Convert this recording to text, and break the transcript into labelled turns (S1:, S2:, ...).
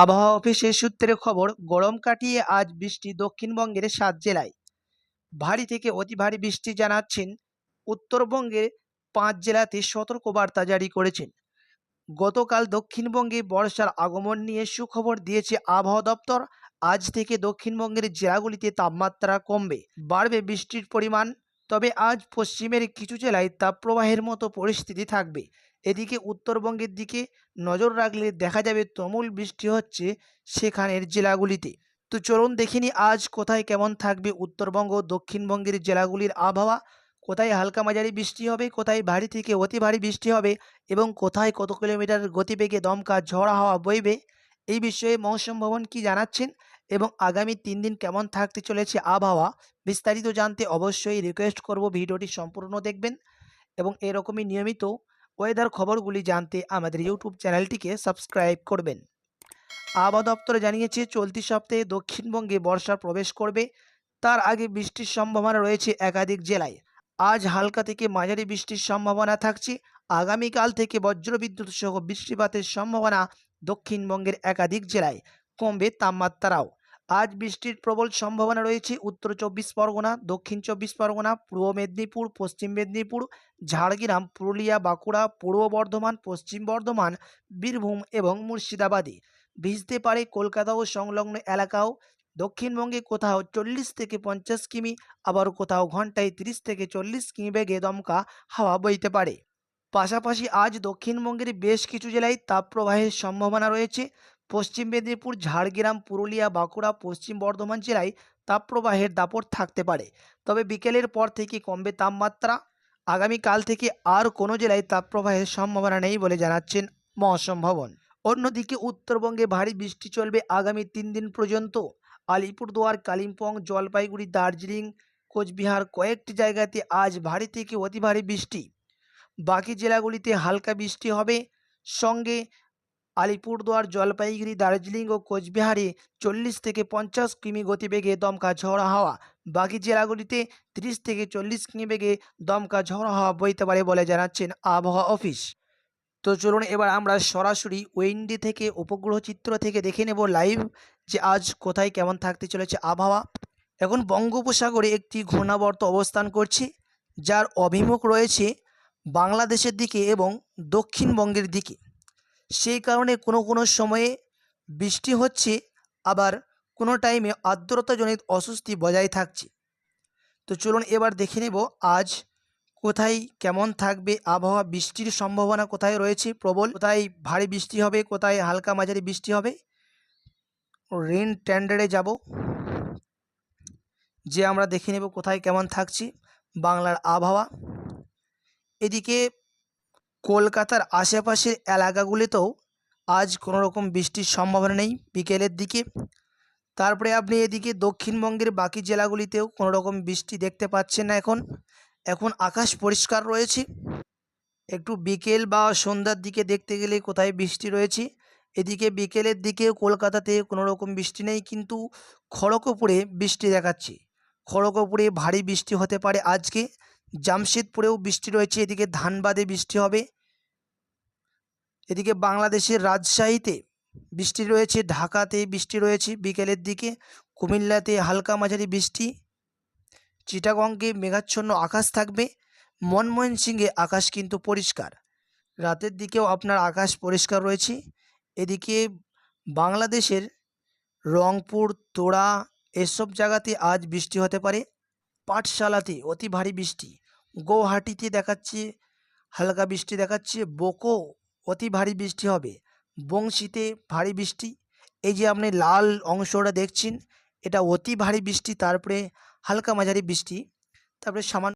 S1: আবহাওয়া অফিসের সূত্রে খবর গরম কাটিয়ে আজ বৃষ্টি দক্ষিণবঙ্গের সাত জেলায় ভারী থেকে অতি ভারী বৃষ্টি জানাচ্ছেন উত্তরবঙ্গের পাঁচ জেলাতে সতর্কবার্তা জারি করেছেন গতকাল দক্ষিণবঙ্গে বর্ষার আগমন নিয়ে সুখবর দিয়েছে আবহাওয়া দপ্তর আজ থেকে দক্ষিণবঙ্গের জেলাগুলিতে তাপমাত্রা কমবে বাড়বে বৃষ্টির পরিমাণ তবে আজ পশ্চিমের কিছু জেলায় তাপপ্রবাহের মতো পরিস্থিতি থাকবে এদিকে উত্তরবঙ্গের দিকে নজর রাখলে দেখা যাবে তমুল বৃষ্টি হচ্ছে সেখানের জেলাগুলিতে তো চলুন দেখিনি আজ কোথায় কেমন থাকবে উত্তরবঙ্গ দক্ষিণবঙ্গের জেলাগুলির আবহাওয়া কোথায় হালকা মাঝারি বৃষ্টি হবে কোথায় ভারী থেকে অতি ভারী বৃষ্টি হবে এবং কোথায় কত কিলোমিটার গতিবেগে দমকা ঝড় হাওয়া বইবে এই বিষয়ে মৌসুম ভবন কি জানাচ্ছেন এবং আগামী তিন দিন কেমন থাকতে চলেছে আবহাওয়া বিস্তারিত জানতে অবশ্যই রিকোয়েস্ট করব ভিডিওটি সম্পূর্ণ দেখবেন এবং এরকমই নিয়মিত ওয়েদার খবরগুলি জানতে আমাদের ইউটিউব চ্যানেলটিকে সাবস্ক্রাইব করবেন আবহাওয়া দপ্তর জানিয়েছে চলতি সপ্তাহে দক্ষিণবঙ্গে বর্ষা প্রবেশ করবে তার আগে বৃষ্টির সম্ভাবনা রয়েছে একাধিক জেলায় আজ হালকা থেকে মাঝারি বৃষ্টির সম্ভাবনা থাকছে আগামীকাল থেকে বজ্রবিদ্যুৎ সহ বৃষ্টিপাতের সম্ভাবনা দক্ষিণবঙ্গের একাধিক জেলায় কমবে তাপমাত্রাও আজ বৃষ্টির প্রবল সম্ভাবনা রয়েছে উত্তর চব্বিশ পরগনা দক্ষিণ চব্বিশ পরগনা পূর্ব মেদিনীপুর পশ্চিম মেদিনীপুর ঝাড়গ্রাম পুরুলিয়া বাঁকুড়া পূর্ব বর্ধমান পশ্চিম বর্ধমান বীরভূম এবং মুর্শিদাবাদে ভিজতে পারে কলকাতা ও সংলগ্ন এলাকাও দক্ষিণবঙ্গে কোথাও চল্লিশ থেকে পঞ্চাশ কিমি আবার কোথাও ঘন্টায় ৩০ থেকে চল্লিশ কিমি বেগে দমকা হাওয়া বইতে পারে পাশাপাশি আজ দক্ষিণবঙ্গের বেশ কিছু জেলায় তাপপ্রবাহের সম্ভাবনা রয়েছে পশ্চিম মেদিনীপুর ঝাড়গ্রাম পুরুলিয়া বাঁকুড়া পশ্চিম বর্ধমান জেলায় তাপপ্রবাহের দাপট থাকতে পারে তবে বিকেলের পর থেকে কমবে তাপমাত্রা আগামীকাল থেকে আর কোনো জেলায় তাপপ্রবাহের সম্ভাবনা নেই বলে জানাচ্ছেন মৌসম ভবন অন্যদিকে উত্তরবঙ্গে ভারী বৃষ্টি চলবে আগামী তিন দিন পর্যন্ত আলিপুরদুয়ার কালিম্পং জলপাইগুড়ি দার্জিলিং কোচবিহার কয়েকটি জায়গাতে আজ ভারী থেকে অতি ভারী বৃষ্টি বাকি জেলাগুলিতে হালকা বৃষ্টি হবে সঙ্গে আলিপুরদুয়ার জলপাইগুড়ি দার্জিলিং ও কোচবিহারে চল্লিশ থেকে পঞ্চাশ কিমি গতিবেগে দমকা ঝড় হাওয়া বাকি জেলাগুলিতে ৩০ থেকে চল্লিশ কিমি বেগে দমকা ঝড় হাওয়া বইতে পারে বলে জানাচ্ছেন আবহাওয়া অফিস তো চলুন এবার আমরা সরাসরি ওয়েন্ডি থেকে উপগ্রহ চিত্র থেকে দেখে নেব লাইভ যে আজ কোথায় কেমন থাকতে চলেছে আবহাওয়া এখন বঙ্গোপসাগরে একটি ঘূর্ণাবর্ত অবস্থান করছে যার অভিমুখ রয়েছে বাংলাদেশের দিকে এবং দক্ষিণবঙ্গের দিকে সেই কারণে কোনো কোনো সময়ে বৃষ্টি হচ্ছে আবার কোনো টাইমে আর্দ্রতাজনিত অস্বস্তি বজায় থাকছে তো চলুন এবার দেখে নেব আজ কোথায় কেমন থাকবে আবহাওয়া বৃষ্টির সম্ভাবনা কোথায় রয়েছে প্রবল কোথায় ভারী বৃষ্টি হবে কোথায় হালকা মাঝারি বৃষ্টি হবে রেন ট্যান্ডারে যাব যে আমরা দেখে নেব কোথায় কেমন থাকছি বাংলার আবহাওয়া এদিকে কলকাতার আশেপাশের এলাকাগুলিতেও আজ কোনো রকম বৃষ্টির সম্ভাবনা নেই বিকেলের দিকে তারপরে আপনি এদিকে দক্ষিণবঙ্গের বাকি জেলাগুলিতেও কোনো রকম বৃষ্টি দেখতে পাচ্ছেন না এখন এখন আকাশ পরিষ্কার রয়েছে একটু বিকেল বা সন্ধ্যার দিকে দেখতে গেলে কোথায় বৃষ্টি রয়েছে এদিকে বিকেলের দিকে কলকাতাতে কোনো রকম বৃষ্টি নেই কিন্তু খড়গপুরে বৃষ্টি দেখাচ্ছে খড়গপুরে ভারী বৃষ্টি হতে পারে আজকে জামশেদপুরেও বৃষ্টি রয়েছে এদিকে ধানবাদে বৃষ্টি হবে এদিকে বাংলাদেশের রাজশাহীতে বৃষ্টি রয়েছে ঢাকাতে বৃষ্টি রয়েছে বিকেলের দিকে কুমিল্লাতে হালকা মাঝারি বৃষ্টি চিটাগঙ্গে মেঘাচ্ছন্ন আকাশ থাকবে মনমোহন সিংয়ে আকাশ কিন্তু পরিষ্কার রাতের দিকেও আপনার আকাশ পরিষ্কার রয়েছে এদিকে বাংলাদেশের রংপুর তোড়া এসব জায়গাতে আজ বৃষ্টি হতে পারে পাঠশালাতে অতি ভারী বৃষ্টি গৌহাটিতে দেখাচ্ছে হালকা বৃষ্টি দেখাচ্ছে বোকো অতি ভারী বৃষ্টি হবে বংশীতে ভারী বৃষ্টি এই যে আপনি লাল অংশটা দেখছেন এটা অতি ভারী বৃষ্টি তারপরে হালকা মাঝারি বৃষ্টি তারপরে সামান্য